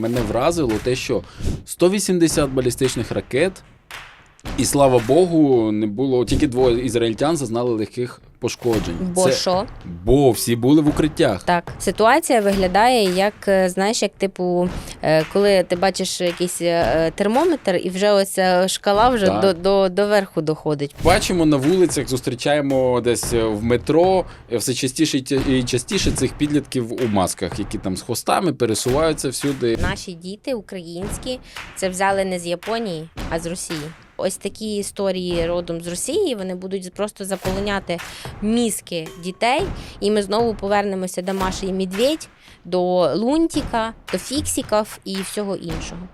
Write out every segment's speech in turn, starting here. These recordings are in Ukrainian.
мене вразило те, що 180 балістичних ракет, і слава Богу, не було тільки двоє ізраїльтян зазнали легких пошкоджень. Бо Це- що? бо всі були в укриттях. Так, ситуація виглядає як, е, знаєш, як типу, е, коли ти бачиш якийсь е, термометр, і вже ось шкала вже Так. до, до, до верху доходить. Бачимо на вулицях, зустрічаємо десь е, в метро е, все частіше і тя- і частіше цих підлітків у масках, які там з хвостами пересуваються всюди. Наші діти українські це взяли не з Японії, а з Росії. Ось такі історії родом з Росії. Вони будуть просто заполоняти мізки дітей, і ми знову повернемося до Маші і Медведь, до Лунтіка, до Фіксіків і всього іншого.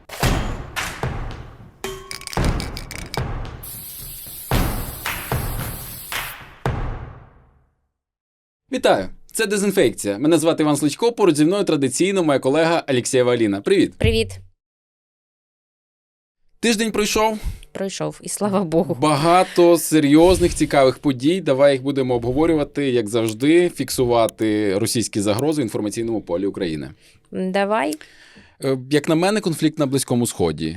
Вітаю! Це дезінфекція. Мене звати Іван Сличко. Поруч зі мною традиційно моя колега Алексєєва Аліна. Привіт! Привіт, Тиждень пройшов. Пройшов, і слава Богу. Багато серйозних цікавих подій. Давай їх будемо обговорювати, як завжди, фіксувати російські загрози в інформаційному полі України. Давай. Е, Як на мене, конфлікт на Близькому Сході.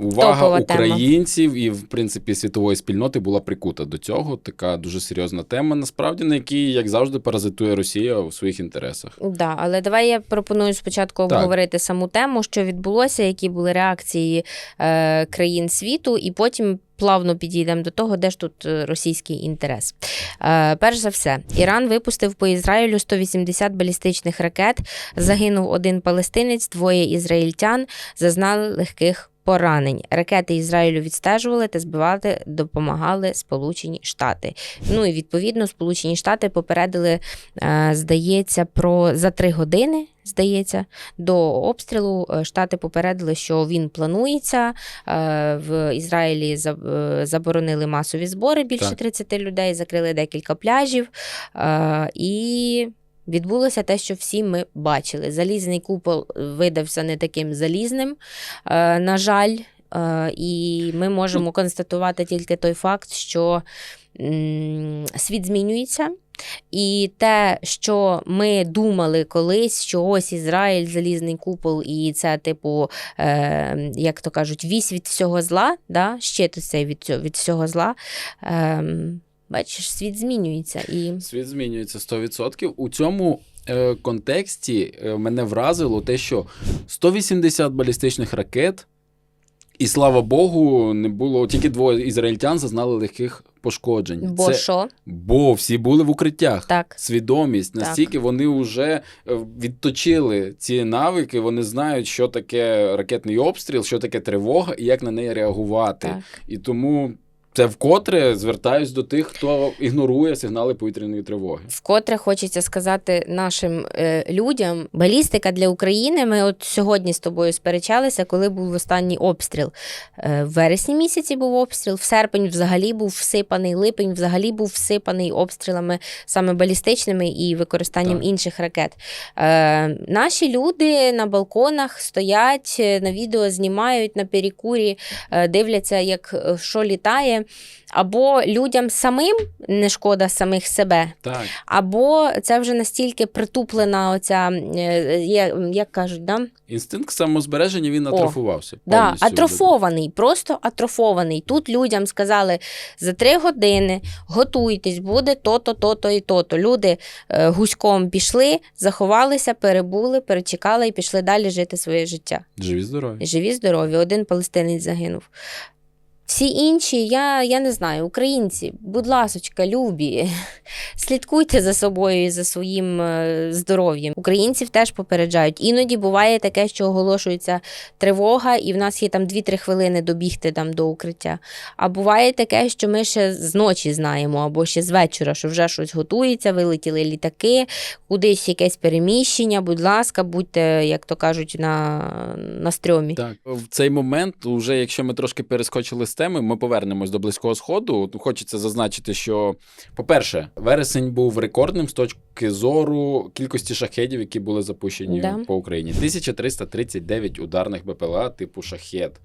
Увага Топова тема. українців і, в принципі, світової спільноти була прикута до цього. Така дуже серйозна тема, насправді, на якій, як завжди, паразитує Росія у своїх інтересах. Да, але давай я пропоную спочатку Так. обговорити саму тему, що відбулося, які були реакції е, країн світу, і потім плавно підійдемо до того, де ж тут е, російський інтерес. Е, перш за все, Іран випустив по Ізраїлю 180 балістичних ракет. Загинув один палестинець, двоє ізраїльтян зазнали легких. Поранень ракети Ізраїлю відстежували та збивати допомагали Сполучені Штати. Ну і відповідно Сполучені Штати попередили Е, здається, про за три години. Здається, до обстрілу е, штати попередили, що він планується. Е, В Ізраїлі заборонили масові збори більше Так. 30 людей, закрили декілька пляжів. І відбулося те, що всі ми бачили. Залізний купол видався не таким залізним, е, на жаль. Е, І ми можемо констатувати тільки той факт, що світ змінюється. І те, що ми думали колись, що ось Ізраїль, залізний купол, і це, типу, е, як то кажуть, вісь від всього зла, да? щит від, від всього зла. Е, бачиш, світ змінюється. І Світ змінюється 100%. У цьому е, контексті е, мене вразило те, що 180 балістичних ракет, і слава Богу, не було тільки двоє ізраїльтян зазнали легких пошкоджень. бо Це, що? бо всі були в укриттях. Так. Свідомість Так. настільки вони вже е, відточили ці навики, вони знають, що таке ракетний обстріл, що таке тривога і як на неї реагувати. Так. І тому це вкотре звертаюсь до тих, хто ігнорує сигнали повітряної тривоги. Вкотре хочеться сказати нашим е, людям, балістика для України. Ми от сьогодні з тобою сперечалися, коли був останній обстріл. Е, в вересні місяці був обстріл, в серпень взагалі був всипаний, липень взагалі був всипаний обстрілами саме балістичними і використанням Так. інших ракет. Е, наші люди на балконах стоять, е, на відео знімають на перекурі, е, дивляться, як е, що літає. Або людям самим не шкода самих себе, Так, або це вже настільки притуплена оця, е, як кажуть, да? інстинкт самозбереження він О, атрофувався. Да, атрофований, просто атрофований. Тут людям сказали за три години готуйтесь, буде то-то, то-то і то-то. Люди е, гуськом пішли, заховалися, перебули, перечекали і пішли далі жити своє життя. Живі здорові. Живі, здорові, один палестинець загинув. Всі інші, я, я не знаю, українці, будь ласочка, любі, слідкуйте за собою і за своїм е, здоров'ям. Українців теж попереджають. Іноді буває таке, що оголошується тривога, і в нас є там 2-3 хвилини добігти там до укриття. А буває таке, що ми ще з ночі знаємо, або ще з вечора, що вже щось готується, вилетіли літаки, кудись якесь переміщення. Будь ласка, будьте, як то кажуть, на, на стрьомі. Так, в цей момент, уже якщо ми трошки перескочили з теми, ми повернемось до близького сходу. Хочеться зазначити, що, по-перше, вересень був рекордним з точки зору кількості шахедів, які були запущені Да. по Україні. 1339 ударних БПЛА типу шахет.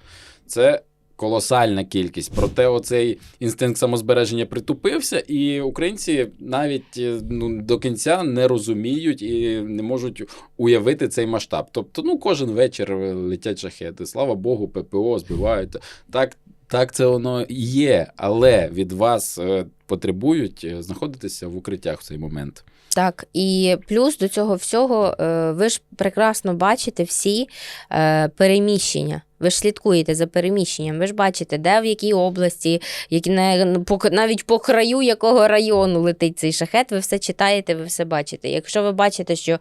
Це колосальна кількість. Проте оцей інстинкт самозбереження притупився, і українці навіть е, ну, до кінця не розуміють і не можуть уявити цей масштаб. Тобто, ну, кожен вечір летять шахети. Слава Богу, ППО збивають. Так, так це воно є, але від вас е, потребують е, знаходитися в укриттях в цей момент. Так, і плюс до цього всього, е, ви ж прекрасно бачите всі е, переміщення. Ви ж слідкуєте за переміщенням. Ви ж бачите, де в якій області, які на- навіть по краю якого району летить цей шахет. Ви все читаєте, ви все бачите. Якщо ви бачите, що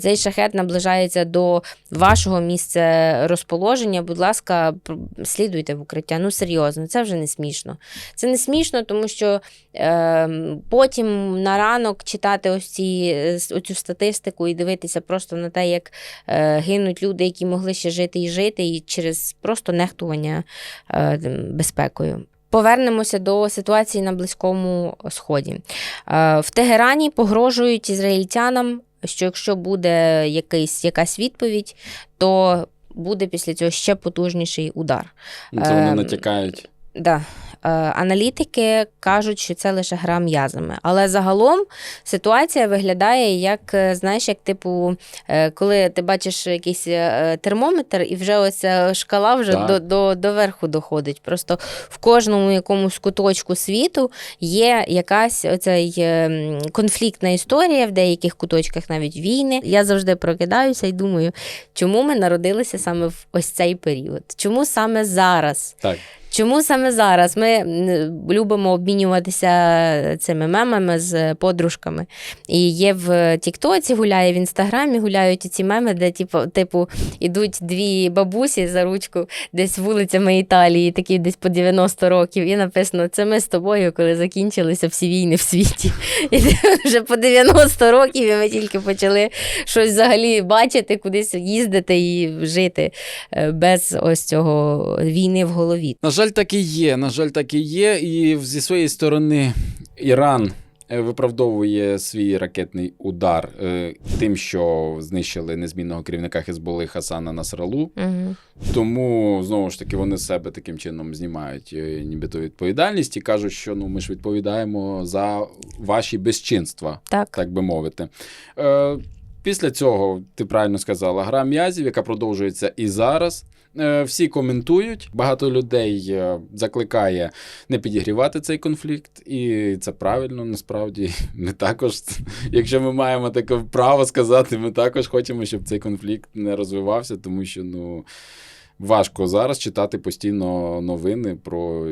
цей шахет наближається до вашого місця розположення, будь ласка, слідуйте в укриття. Ну серйозно, це вже не смішно. Це не смішно, тому що потім на ранок читати ось ці, е, оцю статистику і дивитися просто на те, як е, гинуть люди, які могли ще жити і жити, і через просто нехтування е, безпекою. Повернемося до ситуації на Близькому Сході. В Тегерані погрожують ізраїльтянам, що якщо буде якийсь, якась відповідь, то буде після цього ще потужніший удар. Це вони Ем, натякають. Да. Е, Аналітики кажуть, що це лише гра м'язами. Але загалом ситуація виглядає як, е, знаєш, як типу, е, коли ти бачиш якийсь термометр, і вже оця шкала вже Так. до, до, до верху доходить. Просто в кожному якомусь куточку світу є якась оця конфліктна історія, в деяких куточках навіть війни. Я завжди прокидаюся і думаю, чому ми народилися саме в ось цей період? Чому саме зараз? Так. Чому саме зараз? Ми любимо обмінюватися цими мемами з подружками. І є в Тіктоці, гуляє в інстаграмі, гуляють ці меми, де типу, типу ідуть дві бабусі за ручку десь вулицями Італії, такі десь по 90 років, і написано: це ми з тобою, коли закінчилися всі війни в світі. І вже по 90 років і ми тільки почали щось взагалі бачити, кудись їздити і жити е, без ось цього війни в голові. На жаль, так і є. На жаль, так і є. І зі своєї сторони Іран е, виправдовує свій ракетний удар е, тим, що знищили незмінного керівника Хезболи Хасана Насралу. Угу. Тому знову ж таки вони себе таким чином знімають е, нібито відповідальність і кажуть, що ну ми ж відповідаємо за ваші безчинства, Так. так би мовити. Е, після цього ти правильно сказала, гра м'язів, яка продовжується і зараз. Е, Всі коментують, багато людей е, закликає не підігрівати цей конфлікт, і це правильно насправді. Ми також, якщо ми маємо таке право сказати, ми також хочемо, щоб цей конфлікт не розвивався, тому що ну важко зараз читати постійно новини про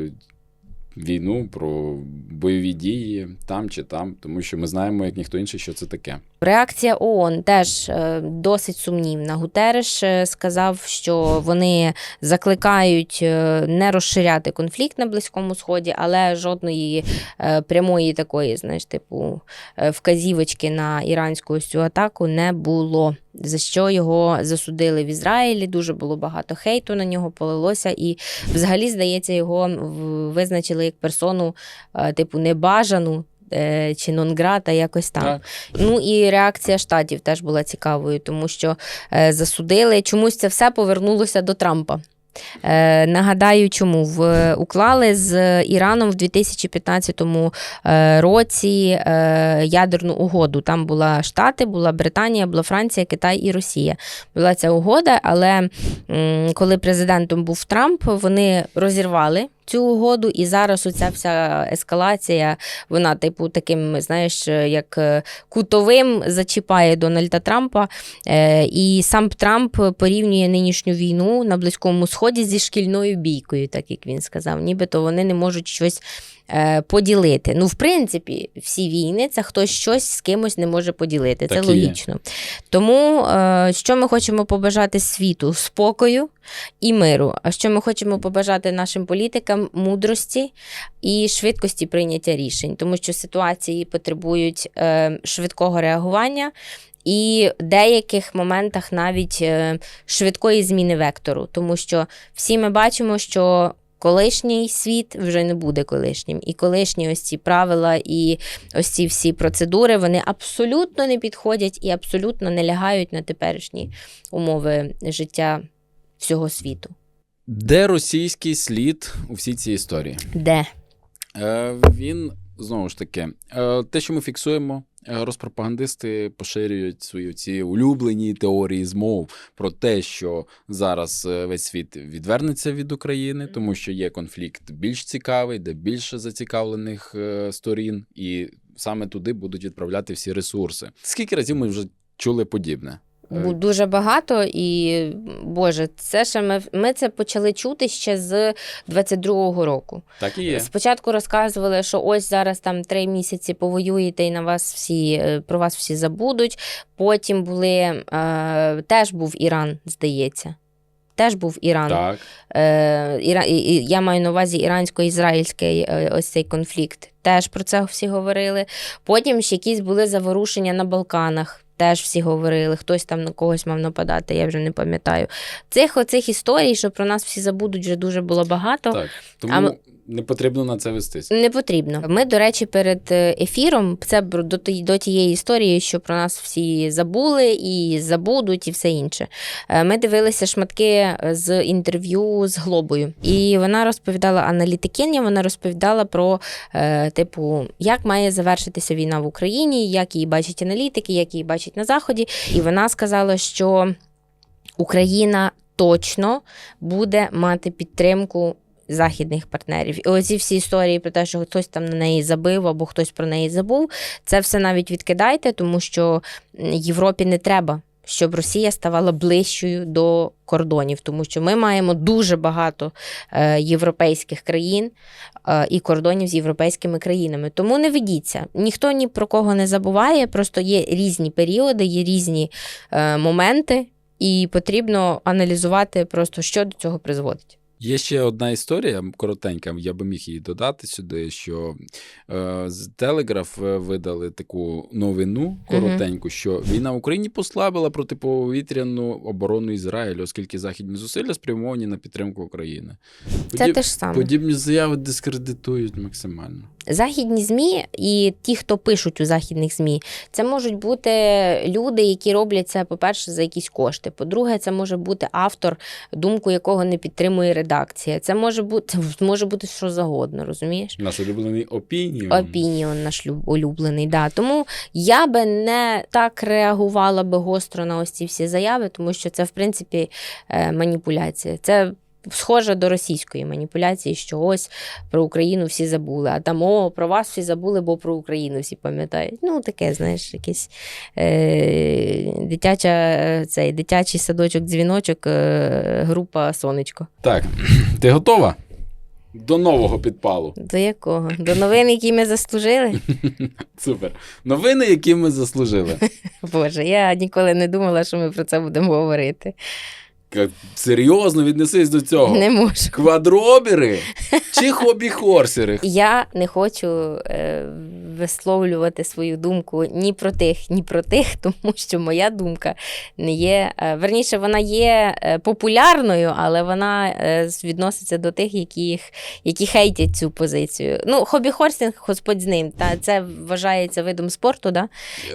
війну, про бойові дії там чи там, тому що ми знаємо, як ніхто інший, що це таке. Реакція ООН теж е, досить сумнівна. Гутереш е, сказав, що вони закликають е, не розширяти конфлікт на Близькому Сході, але жодної прямої такої, знаєш, типу вказівочки на іранську цю атаку не було. За що його засудили в Ізраїлі? Дуже було багато хейту на нього полилося, і взагалі, здається, його визначили як персону, типу, небажану. Е, Чи нонграта, якось там. Так. Ну і реакція штатів теж була цікавою, тому що е, засудили. Чомусь це все повернулося до Трампа. Е, нагадаю, чому в, уклали з Іраном в 2015 е, році е, ядерну угоду. Там була Штати, була Британія, була Франція, Китай і Росія. Була ця угода, але м, коли президентом був Трамп, вони розірвали цю угоду, і зараз оця вся ескалація, вона, типу, таким, знаєш, як е, кутовим зачіпає Дональда Трампа. Е, І сам Трамп порівнює нинішню війну на Близькому Сході зі шкільною бійкою, так як він сказав. Нібито вони не можуть щось поділити. Ну, в принципі, всі війни це хтось щось з кимось не може поділити. Це Так є. логічно. Тому е, що ми хочемо побажати світу? Спокою і миру. А що ми хочемо побажати нашим політикам мудрості і швидкості прийняття рішень, тому що ситуації потребують е, швидкого реагування. І в деяких моментах навіть е, швидкої зміни вектору, тому що всі ми бачимо, що колишній світ вже не буде колишнім. І колишні ось ці правила і ось ці всі процедури вони абсолютно не підходять і абсолютно не лягають на теперішні умови життя всього світу. Де російський слід у всій цій історії? Де? Е, він знову ж таки, е, те, що ми фіксуємо, розпропагандисти поширюють свої ці улюблені теорії змов про те, що зараз е, весь світ відвернеться від України, тому що є конфлікт більш цікавий, де більше зацікавлених е, сторін, і саме туди будуть відправляти всі ресурси. Скільки разів ми вже чули подібне? Дуже багато, і Боже, це ще ми, ми це почали чути ще з 22-го року. Так і є. Спочатку розказували, що ось зараз там три місяці повоюєте, і на вас всі е, про вас всі забудуть. Потім були е, теж був Іран, здається. Теж був Іран. Так. Е, і, я маю на увазі ірансько-ізраїльський е, ось цей конфлікт. Теж про це всі говорили. Потім ще якісь були заворушення на Балканах. Теж всі говорили, хтось там на когось мав нападати, я вже не пам'ятаю. Цих оцих історій, що про нас всі забудуть, вже дуже було багато. Так. Тому А не потрібно на це вестись. Не потрібно. Ми, до речі, перед е, ефіром це до, до тієї історії, що про нас всі забули і забудуть, і все інше. Е, Ми дивилися шматки е, з інтерв'ю з Глобою, і вона розповідала аналітикиня. Вона розповідала про типу, як має завершитися війна в Україні, як її бачать аналітики, як її бачать на заході. І вона сказала, що Україна точно буде мати підтримку західних партнерів. І оці всі історії про те, що хтось там на неї забив або хтось про неї забув, це все навіть відкидайте, тому що Європі не треба. Щоб Росія ставала ближчою до кордонів, тому що ми маємо дуже багато е, європейських країн е, і кордонів з європейськими країнами. Тому не ведіться. Ніхто ні про кого не забуває, просто є різні періоди, є різні е, моменти, і потрібно аналізувати просто, що до цього призводить. Є ще одна історія коротенька, я би міг її додати сюди, що е, з Телеграф видали таку новину коротеньку, що війна в Україні послабила протиповітряну оборону Ізраїлю, оскільки західні зусилля спрямовані на підтримку України. Це Подіб- те ж саме. Подібні заяви дискредитують максимально. Західні ЗМІ і ті, хто пишуть у західних ЗМІ, це можуть бути люди, які роблять це, по-перше, за якісь кошти. По-друге, це може бути автор, думку якого не підтримує редакція. Це може бути може бути що завгодно, розумієш? Наш улюблений опініон. Опініон наш люб- улюблений. Да. Тому я би не так реагувала би гостро на ось ці всі заяви, тому що це, в принципі, е, маніпуляція. Це схоже до російської маніпуляції, що ось про Україну всі забули, а там о, про вас всі забули, бо про Україну всі пам'ятають. Ну, таке, знаєш, якийсь е, дитяча, цей, дитячий садочок, дзвіночок, е, група Сонечко. Так, ти готова? До нового підпалу. До якого? До новин, які ми заслужили? Супер. Новини, які ми заслужили. Боже, я ніколи не думала, що ми про це будемо говорити. Ка- Серйозно віднесись до цього. Не можу. Квадробіри чи хобі-хорсери? Я не хочу е, висловлювати свою думку ні про тих, ні про тих, тому що моя думка не є. Е, верніше, вона є е, популярною, але вона е, відноситься до тих, які, які хейтять цю позицію. Ну, хобі-хорсинг, господь з ним. Та це вважається видом спорту, да?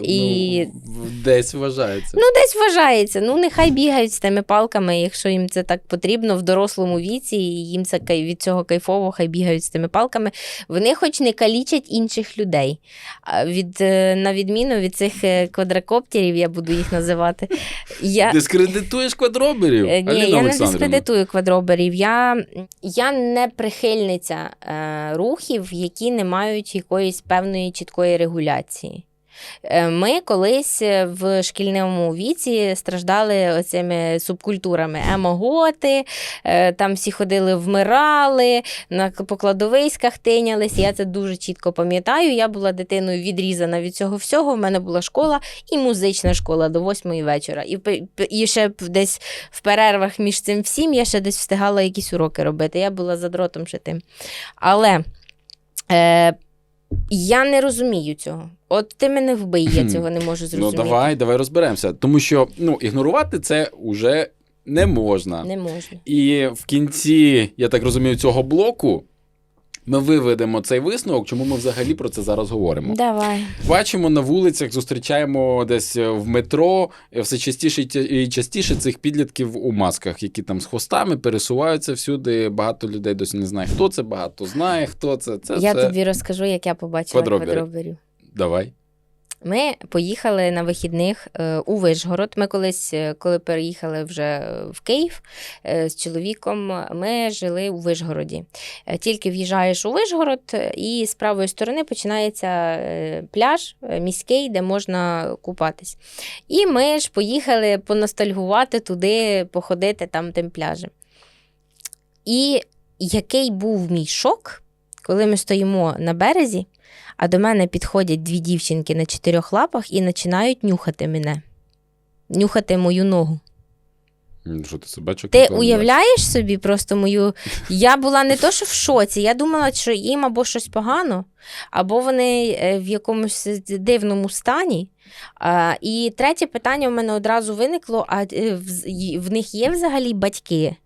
І- Ну, десь вважається. Ну, десь вважається. Ну, нехай бігають з тими палками, якщо їм це так потрібно в дорослому віці, і їм це від цього кайфово, хай бігають з тими палками. Вони хоч не калічать інших людей. Від, е, на відміну від цих е, квадрокоптерів, я буду їх називати. Я... Дискредитуєш квадроберів? Е, Ні, Аліна я не дискредитую квадроберів. Я, я не прихильниця е, рухів, які не мають якоїсь певної чіткої регуляції. Е, Ми колись е, в шкільному віці страждали оцими субкультурами емоготи, е, там всі ходили, вмирали, на по кладовиськах тинялись. Я це дуже чітко пам'ятаю. Я була дитиною відрізана від цього всього. В мене була школа і музична школа до восьмої вечора. І, і ще десь в перервах між цим всім я ще десь встигала якісь уроки робити. Я була за дротом ще тим. Але е, я не розумію цього. От ти мене вбий, я цього не можу зрозуміти. Ну давай, давай розберемося. Тому що ну, ігнорувати це вже не можна. Не можна. І в кінці, я так розумію, цього блоку ми виведемо цей висновок, чому ми взагалі про це зараз говоримо. Давай. Бачимо на вулицях, зустрічаємо десь е, в метро е, все частіше і частіше цих підлітків у масках, які там з хвостами пересуваються всюди. Багато людей досі не знає, хто це, багато знає, хто це. Це я все. тобі розкажу, як я побачила квадроберів. Давай. Ми поїхали на вихідних е, у Вишгород. Ми колись, е, коли переїхали вже е, в Київ з чоловіком, ми жили у Вишгороді. Тільки в'їжджаєш у Вишгород, і з правої сторони починається пляж міський, де можна купатись. І ми ж поїхали поностальгувати туди, походити там тим пляжем. І який був мій шок, коли ми стоїмо на березі, а до мене підходять дві дівчинки на чотирьох лапах і починають нюхати мене. Нюхати мою ногу. Що ти собачок? Ти уявляєш собі просто мою. Я була не то, що в шоці. Я думала, що їм або щось погано, або вони е, в якомусь дивному стані. А, і третє питання у мене одразу виникло: а е, в, в них є взагалі батьки?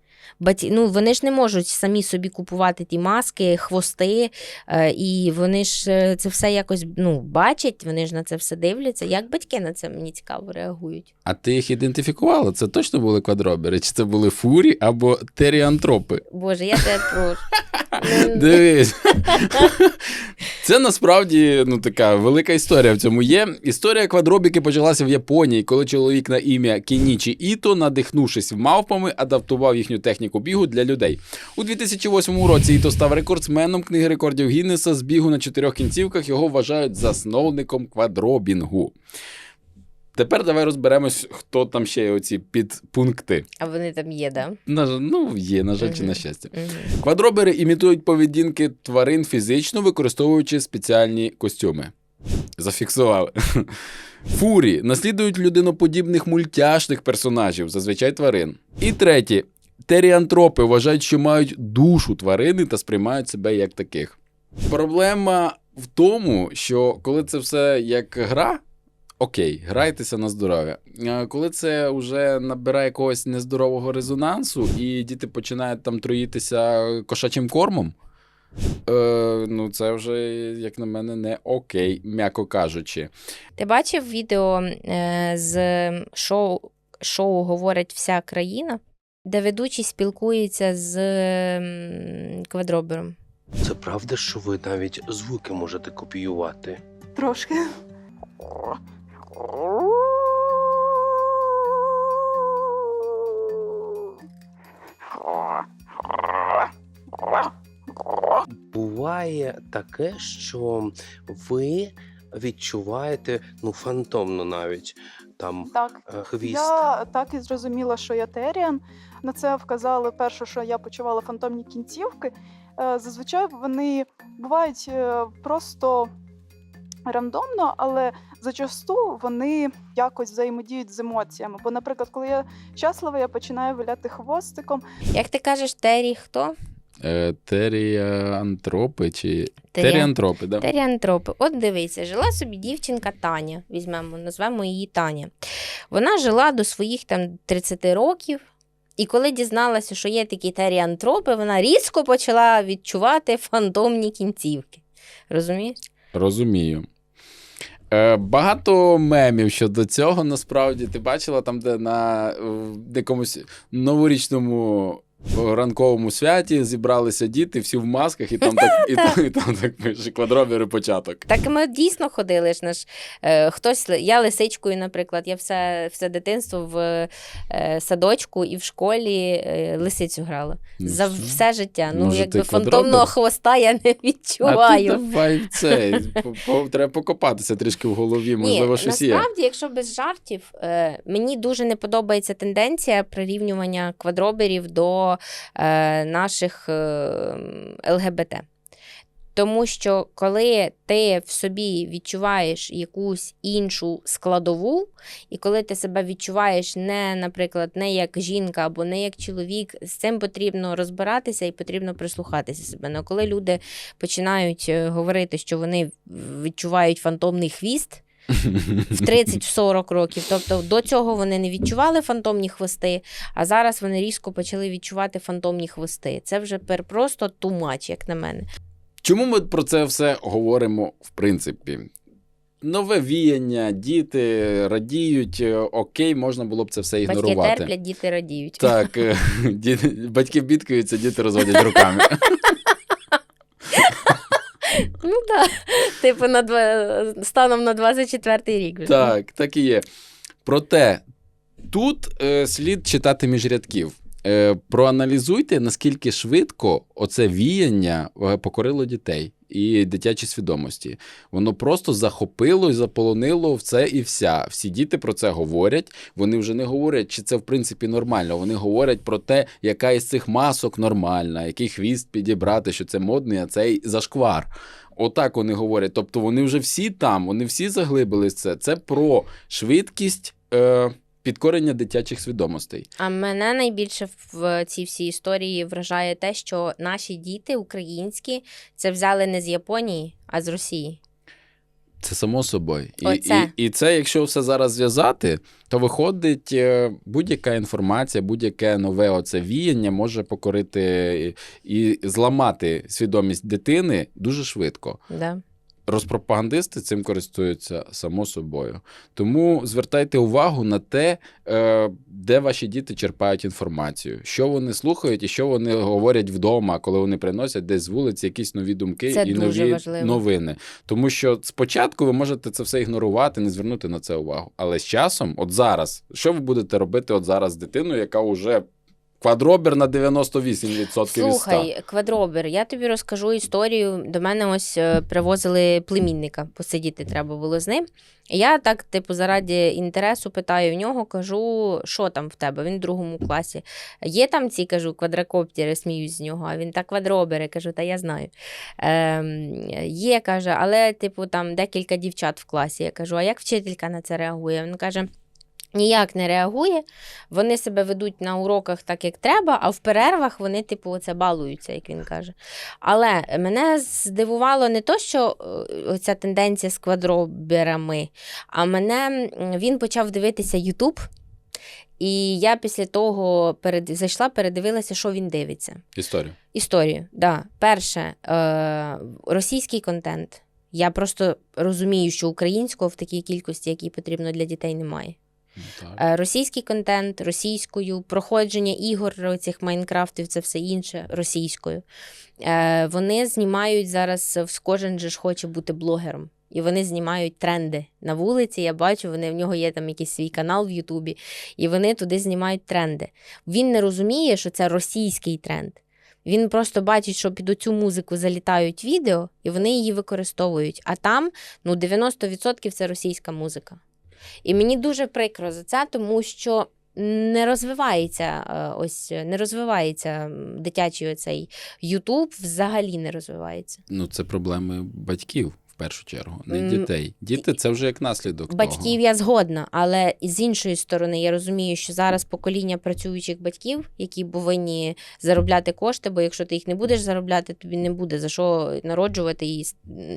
Баті, ну, вони ж не можуть самі собі купувати ті маски, хвости, е, і вони ж е, це все якось ну, бачать, вони ж на це все дивляться. Як батьки на це мені цікаво реагують? А ти їх ідентифікувала? Це точно були квадробери? Чи це були фурі або теріантропи? Боже, я тебе прошу. Дивись. Це насправді ну, така велика історія в цьому є. Історія квадробіки почалася в Японії, коли чоловік на ім'я Кінічі Іто, надихнувшись мавпами, адаптував їхню техніку бігу для людей. У 2008 році Іто став рекордсменом книги рекордів Гіннеса з бігу на чотирьох кінцівках. Його вважають засновником квадробінгу. Тепер давай розберемось, хто там ще є оці підпункти. А вони там є, да? На ну, є, на жаль, чи на щастя. Квадробери імітують поведінки тварин фізично, використовуючи спеціальні костюми. Зафіксували. Фурі наслідують людиноподібних мультяшних персонажів, зазвичай тварин. І третє. Теріантропи вважають, що мають душу тварини та сприймають себе як таких. Проблема в тому, що коли це все як гра, окей, грайтеся на здоров'я. Коли це вже набирає якогось нездорового резонансу, і діти починають там троїтися кошачим кормом. Е, ну, це вже, як на мене, не окей, м'яко кажучи. Ти бачив відео е, з шоу, шоу Говорить вся країна, де ведучий спілкується з квадробером. Це правда, що ви навіть звуки можете копіювати? Трошки. Буває таке, що ви відчуваєте ну фантомно навіть там Так. е, хвіст. Я так і зрозуміла, що я Теріан. На це вказали перше, що я почувала фантомні кінцівки. Е, Зазвичай вони бувають е, просто рандомно, але зачасту вони якось взаємодіють з емоціями. Бо, наприклад, коли я щаслива, я починаю виляти хвостиком. Як ти кажеш, Террі хто? Е, теріантропи чи. Теріан- Теріантропи, да? Теріантропи. От дивися, жила собі дівчинка Таня, візьмемо, назвемо її Таня. Вона жила до своїх там 30 років. І коли дізналася, що є такі теріантропи, вона різко почала відчувати фантомні кінцівки. Розумієш? Розумію. Е, багато мемів щодо цього, насправді, ти бачила там, де на в якомусь новорічному е, ранковому святі зібралися діти, всі в масках, і там так, і, там, і там так пише квадробери початок. Так ми дійсно ходили ж наш. Е, хтось, я лисичкою, наприклад, я все, все дитинство в е, садочку і в школі е, лисицю грала. Ну, За все. все життя. Ну, Може, якби фантомного хвоста я не А ти відчуваю. давай в це. по- по- Треба покопатися трішки в голові, можливо, Ні, щось є. насправді, якщо без жартів, е, мені дуже не подобається тенденція прирівнювання квадроберів до е, наших е, ЛГБТ. Тому що коли ти в собі відчуваєш якусь іншу складову, і коли ти себе відчуваєш не, наприклад, не як жінка або не як чоловік, з цим потрібно розбиратися і потрібно прислухатися себе. Ну, коли люди починають е, говорити, що вони відчувають фантомний хвіст, в 30-40 років. Тобто до цього вони не відчували фантомні хвости, а зараз вони різко почали відчувати фантомні хвости. Це вже просто much, як на мене. Чому ми про це все говоримо в принципі? Нове віяння, діти радіють, е, окей, можна було б це все Батьки ігнорувати. терплять, діти радіють. Так, е, діти, батьки бідкаються, діти розводять руками. Ну так. Типу, на два... станом на 24-й рік. вже. Так, так і є. Проте тут е, слід читати між рядків. Е, проаналізуйте, наскільки швидко оце віяння е, покорило дітей і дитячі свідомості. Воно просто захопило і заполонило все і вся. Всі діти про це говорять. Вони вже не говорять, чи це в принципі нормально. Вони говорять про те, яка із цих масок нормальна, який хвіст підібрати, що це модний, а цей зашквар. Отак вони говорять. Тобто вони вже всі там, вони всі заглибились це. Це про швидкість е, підкорення дитячих свідомостей. А мене найбільше в цій всій історії вражає те, що наші діти українські це взяли не з Японії, а з Росії. Це само собою. І, Оце. і, і це, якщо все зараз зв'язати, то виходить е, будь-яка інформація, будь-яке нове оце віяння може покорити і, і зламати свідомість дитини дуже швидко. Да. Розпропагандисти цим користуються само собою. Тому звертайте увагу на те, е, де ваші діти черпають інформацію, що вони слухають і що вони говорять вдома, коли вони приносять десь з вулиці якісь нові думки Це і нові важливо. новини. Тому що спочатку ви можете це все ігнорувати, не звернути на це увагу. Але з часом, от зараз, що ви будете робити от зараз з дитиною, яка вже квадробір на 98% від 100? Слухай, квадробер, я тобі розкажу історію. До мене ось е, привозили племінника, посидіти треба було з ним. Я так, типу, заради інтересу питаю в нього, кажу, що там в тебе? Він в другому класі. Є там ці, кажу, квадрокоптери, сміюсь з нього, а він так квадробери, кажу, та я знаю. Ем, є, каже, але, типу, там декілька дівчат в класі. Я кажу, а як вчителька на це реагує? Він каже. Ніяк не реагує, вони себе ведуть на уроках так, як треба, а в перервах вони, типу, оце балуються, як він каже. Але мене здивувало не то, що е, ця тенденція з квадроберами, а мене він почав дивитися Ютуб. І я після того перед... зайшла, передивилася, що він дивиться. Історію. Історію. Да. Перше, е... російський контент. Я просто розумію, що українського в такій кількості, якій потрібно для дітей, немає. Ну, так. Е, Російський контент російською, проходження ігор цих Майнкрафтів, це все інше російською. Е, Вони знімають зараз, кожен же ж хоче бути блогером. І вони знімають тренди на вулиці. Я бачу, вони в нього є там якийсь свій канал в Ютубі, і вони туди знімають тренди. Він не розуміє, що це російський тренд. Він просто бачить, що під цю музику залітають відео, і вони її використовують. А там ну, 90% це російська музика. І мені дуже прикро за це, тому що не розвивається е, ось не розвивається дитячий оцей Ютуб, взагалі не розвивається. Ну, це проблеми батьків першу чергу, не дітей. Діти це вже як наслідок. Батьків того. я згодна, але з іншої сторони я розумію, що зараз покоління працюючих батьків, які повинні заробляти кошти, бо якщо ти їх не будеш заробляти, тобі не буде за що народжувати і,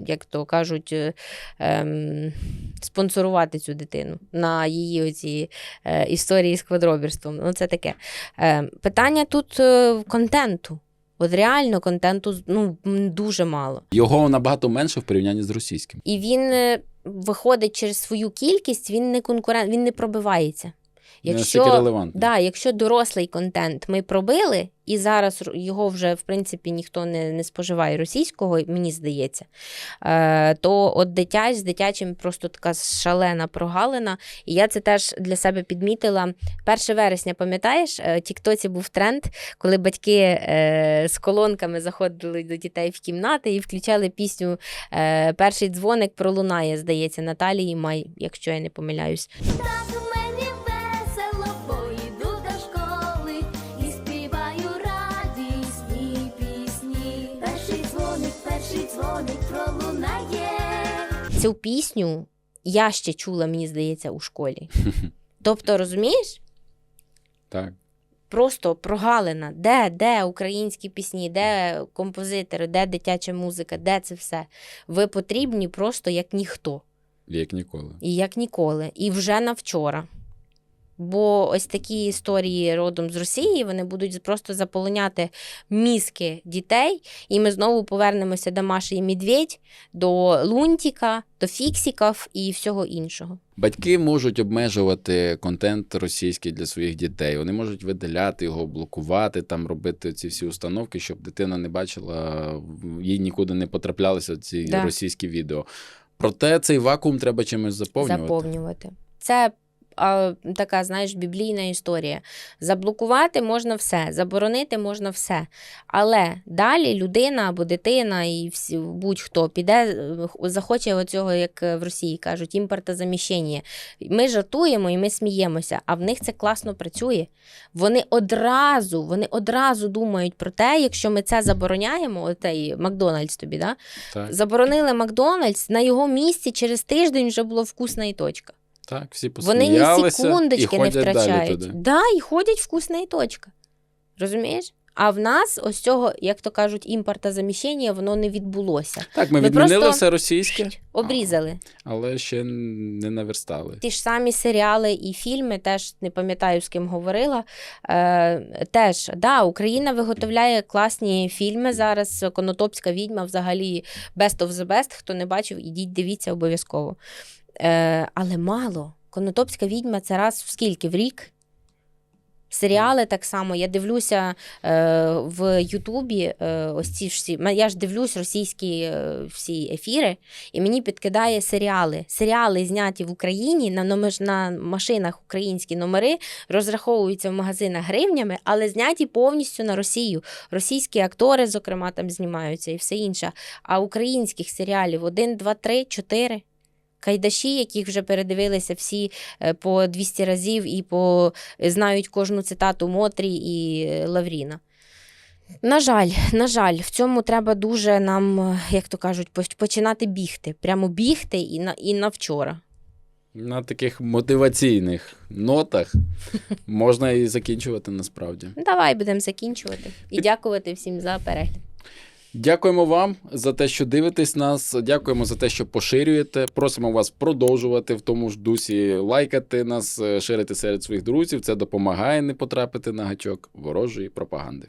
як то кажуть, е, ем, спонсорувати цю дитину на її оці е, історії з квадробірством. Ну, це таке. Е, питання тут е, контенту. От реально контенту ну, дуже мало. Його набагато менше в порівнянні з російським. І він е, виходить через свою кількість, він не конкурент, він не пробивається. Релевантний. да, якщо дорослий контент ми пробили, і зараз його вже в принципі ніхто не, не споживає російського, мені здається, е, то от дитяч з дитячим просто така шалена прогалина. І я це теж для себе підмітила. 1 вересня, пам'ятаєш, е, Тіктоці був тренд, коли батьки е, з колонками заходили до дітей в кімнати і включали пісню е, Перший дзвоник пролунає, здається, Наталії Май, якщо я не помиляюсь. Цю пісню я ще чула, мені здається, у школі. Тобто, розумієш? Так. Просто прогалина, де, де українські пісні, де композитори, де дитяча музика, де це все. Ви потрібні просто як ніхто. Як ніколи. І як ніколи. І вже на вчора. Бо ось такі історії родом з Росії вони будуть просто заполоняти мізки дітей, і ми знову повернемося до Маші і Медведь, до Лунтіка, до Фіксіків і всього іншого. Батьки можуть обмежувати контент російський для своїх дітей. Вони можуть видаляти його, блокувати, там робити ці всі установки, щоб дитина не бачила, їй нікуди не потраплялися ці Да. російські відео. Проте цей вакуум треба чимось заповнювати. заповнювати. Це а, така, знаєш, біблійна історія. Заблокувати можна все, заборонити можна все. Але далі людина або дитина і всі, будь-хто піде, е, захоче оцього, як в Росії кажуть, імпортозаміщення. Ми жартуємо і ми сміємося, а в них це класно працює. Вони одразу, вони одразу думають про те, якщо ми це забороняємо, отей Макдональдс тобі, да? Так, заборонили Макдональдс, на його місці через тиждень вже було вкусна і точка. Так, всі Вони ні секундочки і не ходять далі втрачають. туди. Да, і ходять вкусна і точка. Розумієш? А в нас ось цього, як то кажуть, імпортозаміщення, воно не відбулося. Так, ми Ми відмінили просто все російське, Обрізали. але ще не наверстали. Ті ж самі серіали і фільми, теж не пам'ятаю, з ким говорила. Е, теж, да, Україна виготовляє класні фільми зараз. Конотопська відьма взагалі best of the best. Хто не бачив, ідіть, дивіться обов'язково. Е, але мало. Конотопська відьма це раз в скільки? В рік? Серіали так само. Я дивлюся е, в Ютубі е, ось ці всі. Я ж дивлюсь російські е, всі ефіри, і мені підкидає серіали. Серіали зняті в Україні на, номер, на машинах українські номери, розраховуються в магазинах гривнями, але зняті повністю на Росію. Російські актори, зокрема, там знімаються і все інше. А українських серіалів один, два, три, чотири. Кайдаші, яких вже передивилися всі е, по 200 разів і по знають кожну цитату Мотрі і е, Лавріна. На жаль, на жаль, в цьому треба дуже нам, е, як то кажуть, починати бігти. Прямо бігти і на, і на вчора. На таких мотиваційних нотах можна і закінчувати насправді. Давай будемо закінчувати. І- дякувати всім за перегляд. Дякуємо вам за те, що дивитесь нас. Дякуємо за те, що поширюєте. Просимо вас продовжувати в тому ж дусі лайкати нас, е, ширити серед своїх друзів. Це допомагає не потрапити на гачок ворожої пропаганди.